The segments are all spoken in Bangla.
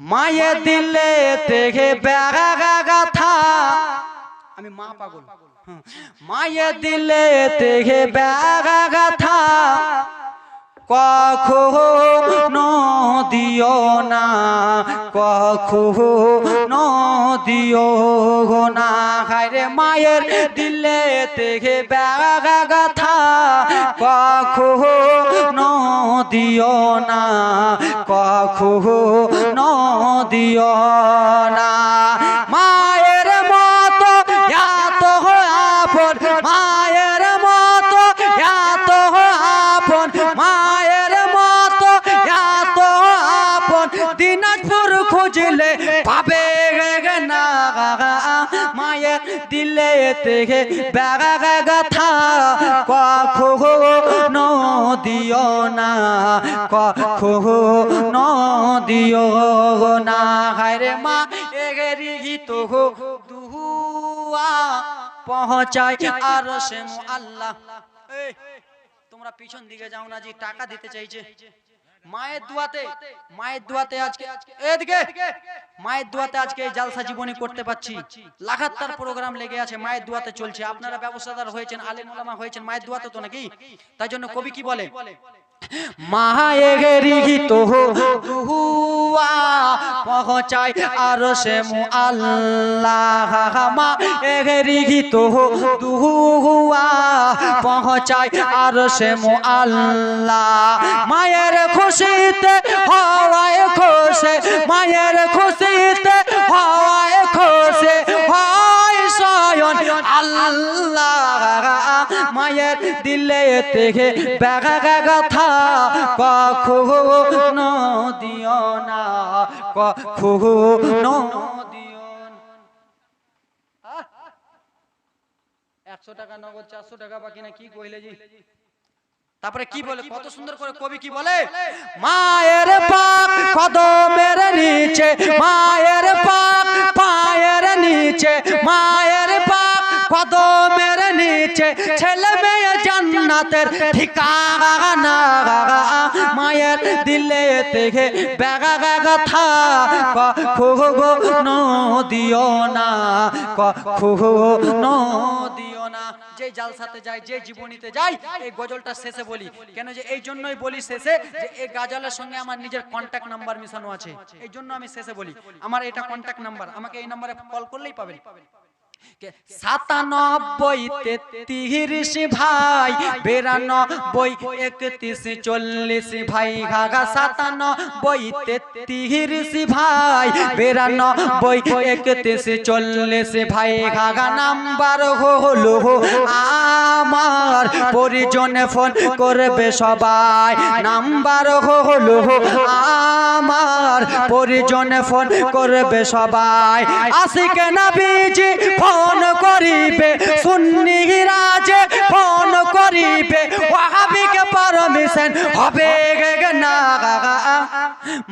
মায়ে দিলে বেগা গাথা আমি মা পাগল। হুম। মায়ে দিলে বেগা গাথা কখনো দিও না। কখনো দিও না। হায়রে মায়ের দিলে ব্যাগা গাথা কখনো দিও না, কখনো দিও না। মায়ের মতো এত আপন, মায়ের মতো এত আপন, মায়ের মতো এত আপন। দিনাজপুর খুঁজলে পাবে না, মায়ের দিলে থেকে বেগা গাথা কখনো দিও না, কখনো দিও না। হায়রে মা, এগেরি তো দুহুয়া পৌঁছায় আর সে আল্লাহ। তোমরা পিছন দিকে যাও না জি টাকা দিতে চাইছে। মায়ের দুয়াতে মায়ের দুয়াতে আজকে, এদিকে, মায়ের দুয়াতে আজকে এই জালসা জীবনী করতে পাচ্ছি লাগাতার প্রোগ্রাম লেগে আছে, মায়ের দুয়াতে চলছে। আপনারা হয়েছেন ওলামা হয়েছেন, মায়ের দুয়াতে তো নাকি? তাই জন্য কবি কি বলে? মায়ের তো দুহুয়া পৌঁছায় আর সে মু আল্লাহ মা এগেরি তো আর সে মু আল্লাহ মায়ের খুশিতে হওয়ায় খুশে। মায়ের খুশিতে হওয়ায় খুশি। হয় স্বয়ন আল্লাহ। মায়ের দিলে থেকে বেগা গাথা কখনো দিও না কখনো দিও না একশো টাকা নগদ চারশো টাকা বাকি না কি কইলে জি? তারপরে কি বলে? কত সুন্দর করে কবি কি বলে? মায়ের পাক কদমের নিচে মায়ের পাক পায়ের নিচে মায়ের পাক কদমের নিচে ছেলে মেয়ে জান্নাতের ঠিকানা মায়ের দিলে থেকে বেগা গাথা কখনো দিও না কখনো দিও না। যে জালসাতে যায় যে জীবনীতে যাই এই গজলটা শেষে বলি। কেন যে এই জন্যই বলি শেষে যে এই গাজলের সঙ্গে আমার নিজের কন্ট্যাক্ট নাম্বার মিশানো আছে। এই জন্য আমি শেষে বলি। আমার এটা কন্ট্যাক্ট নাম্বার আমাকে এই নাম্বারে কল করলেই পাবেন। সাতানব্বই তেত্রিশ ভাই বেরানব্বই একত্রিশ চল্লিশ ভাই ঘাঘা সাতানব্বই তেত্রিশ ভাই বেরানব্বই একত্রিশ চল্লিশ ভাই ঘাঘা নাম্বার হলো আমার পরিজনে ফোন করবে সবাই। নাম্বার হলো আমার পরিজনে ফোন করবে সবাই। আসি না বিজি ফোন করিবে, সুন্নি রাজে ফোন করিবে, ওয়াহাবিকে পারমিশন হবে না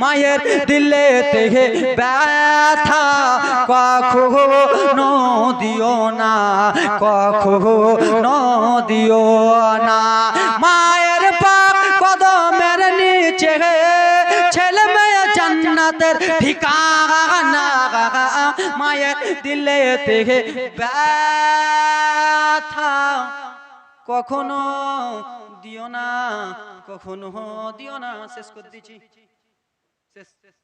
মায়ের দিলে থেকে ব্যথা, কখনো দিও না, কখনো দিও না। মায়ের পাক কদমের নিচে ছেলে মেয়ে জান্নাতের ঠিকানা মায়ের দিলে থেকে ব্যথা। কখনো দিও না কখনো দিও না শেষ করে দিচ্ছি। শেষ শেষ।